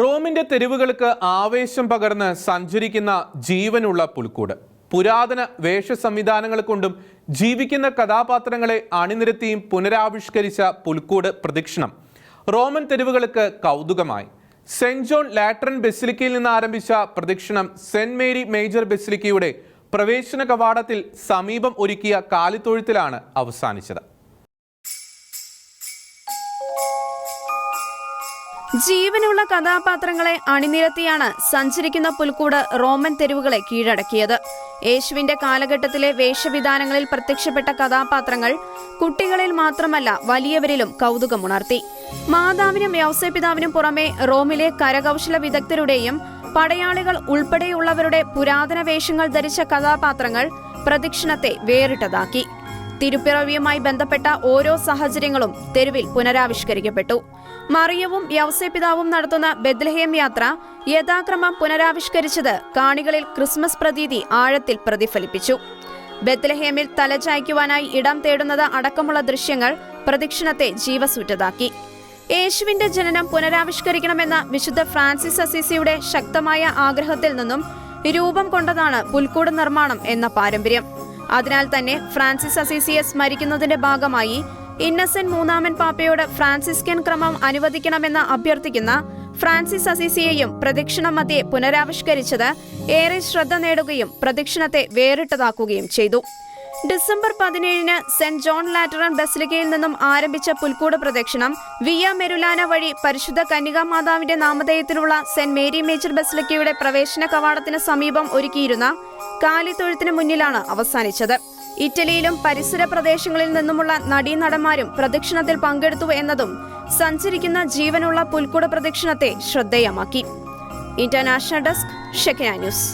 റോമിന്റെ തെരുവുകൾക്ക് ആവേശം പകർന്ന് സഞ്ചരിക്കുന്ന ജീവനുള്ള പുൽക്കൂട്. പുരാതന വേഷ സംവിധാനങ്ങൾ കൊണ്ടും ജീവിക്കുന്ന കഥാപാത്രങ്ങളെ അണിനിരത്തിയും പുനരാവിഷ്കരിച്ച പുൽക്കൂട് പ്രദക്ഷിണം. റോമൻ തെരുവുകൾക്ക് കൗതുകമായി. സെന്റ് ജോൺ ലാട്രൻ ബെസിലിക്കയിൽ നിന്ന് ആരംഭിച്ച പ്രദക്ഷിണം സെന്റ് മേരി മേജർ ബെസിലിക്കയുടെ പ്രവേശന കവാടത്തിൽ സമീപം ഒരുക്കിയ കാലിത്തൊഴുത്തിലാണ് അവസാനിച്ചത്. ജീവനുള്ള കഥാപാത്രങ്ങളെ അണിനിരത്തിയാണ് സഞ്ചരിക്കുന്ന പുൽക്കൂട് റോമൻ തെരുവുകളെ കീഴടക്കിയത്. യേശുവിന്റെ കാലഘട്ടത്തിലെ വേഷവിധാനങ്ങളിൽ പ്രത്യക്ഷപ്പെട്ട കഥാപാത്രങ്ങൾ കുട്ടികളിൽ മാത്രമല്ല വലിയവരിലും കൗതുകമുണർത്തി. മാതാവിനും വ്യവസായപിതാവിനും പുറമെ റോമിലെ കരകൗശല വിദഗ്ധരുടെയും പടയാളികൾ ഉൾപ്പെടെയുള്ളവരുടെ പുരാതന വേഷങ്ങൾ ധരിച്ച കഥാപാത്രങ്ങൾ പ്രദക്ഷിണത്തെ വേറിട്ടതാക്കി. തിരുപ്പിറവിയുമായി ബന്ധപ്പെട്ട ഓരോ സാഹചര്യങ്ങളും തെരുവിൽ പുനരാവിഷ്കരിക്കപ്പെട്ടു. മറിയവും വ്യവസായപിതാവും നടത്തുന്ന ബെദ്ലഹേം യാത്ര യഥാക്രമം പുനരാവിഷ്കരിച്ചത് കാണികളിൽ ക്രിസ്മസ് പ്രതീതി ആഴത്തിൽ പ്രതിഫലിപ്പിച്ചു. ബെത്ലഹേമിൽ തലചായ്ക്കുവാനായി ഇടം തേടുന്നത് അടക്കമുള്ള ദൃശ്യങ്ങൾ പ്രദക്ഷിണത്തെ ജീവസൂറ്റതാക്കി. യേശുവിന്റെ ജനനം പുനരാവിഷ്കരിക്കണമെന്ന വിശുദ്ധ ഫ്രാൻസിസ് അസീസിയുടെ ശക്തമായ ആഗ്രഹത്തിൽ നിന്നും രൂപം കൊണ്ടതാണ് പുൽക്കൂട് നിർമ്മാണം എന്ന പാരമ്പര്യം. അതിനാൽ തന്നെ ഫ്രാൻസിസ് അസീസിയെ സ്മരിക്കുന്നതിന്റെ ഭാഗമായി ഇന്നസെന്റ് മൂന്നാമൻ പാപ്പയോട് ഫ്രാൻസിസ്കൻ ക്രമം അനുവദിക്കണമെന്ന് അഭ്യർത്ഥിക്കുന്ന ഫ്രാൻസിസ് അസീസിയെയും പ്രദക്ഷിണ മധ്യേ പുനരാവിഷ്കരിച്ചത് ഏറെ ശ്രദ്ധ നേടുകയും പ്രദക്ഷിണത്തെ വേറിട്ടതാക്കുകയും ചെയ്തു. ഡിസംബർ പതിനേഴിന് സെന്റ് ജോൺ ലാറ്ററൻ ബസിലിക്കയിൽ നിന്നും ആരംഭിച്ച പുൽക്കൂട് പ്രദക്ഷിണം വിയ മെരുലാന വഴി പരിശുദ്ധ കന്യകാ മാതാവിന്റെ നാമധേയത്തിലുള്ള സെന്റ് മേരി മേജർ ബസിലിക്കയുടെ പ്രവേശന കവാടത്തിന് സമീപം ഒരുക്കിയിരുന്ന കാലിത്തൊഴുത്തിന് മുന്നിലാണ് അവസാനിച്ചത്. ഇറ്റലിയിലും പരിസര പ്രദേശങ്ങളിൽ നിന്നുമുള്ള നടീനടന്മാരും പ്രദക്ഷിണത്തിൽ പങ്കെടുത്തു എന്നതും സഞ്ചരിക്കുന്ന ജീവനുള്ള പുൽക്കൂട് പ്രദക്ഷിണത്തെ ശ്രദ്ധേയമാക്കി. International desk ഷെക്കന news.